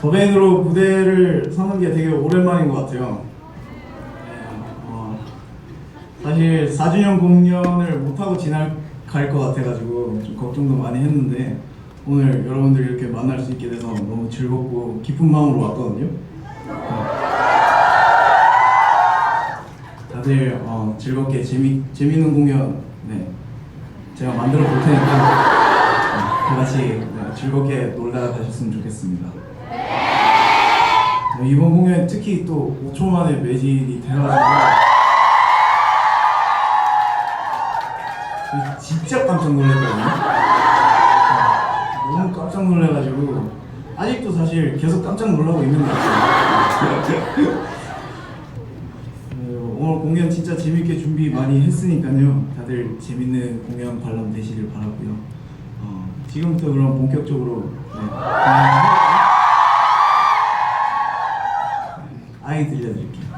더밴으로 무대를 서는 게 되게 오랜만인 것 같아요. 네, 어, 사실 4주년 공연을 못하고 지나갈 것 같아가지고 좀 걱정도 많이 했는데 오늘 여러분들 이렇게 만날 수 있게 돼서 너무 즐겁고 기쁜 마음으로 왔거든요. 어, 다들 어, 즐겁게 재미 재밌는 공연 네 제가 만들어 볼 테니까 네, 다 같이 네, 즐겁게 놀다 가셨으면 좋겠습니다. 네, 이번 공연 특히 또 5초 만에 매진이 돼가지고 진짜 깜짝 놀랐거든요. 네, 너무 깜짝 놀래가지고 아직도 사실 계속 깜짝 놀라고 있는 것 같아요. 네, 오늘 공연 진짜 재밌게 준비 많이 했으니까요. 다들 재밌는 공연 관람 되시길 바라고요. 어, 지금부터 그럼 본격적으로 네, 공연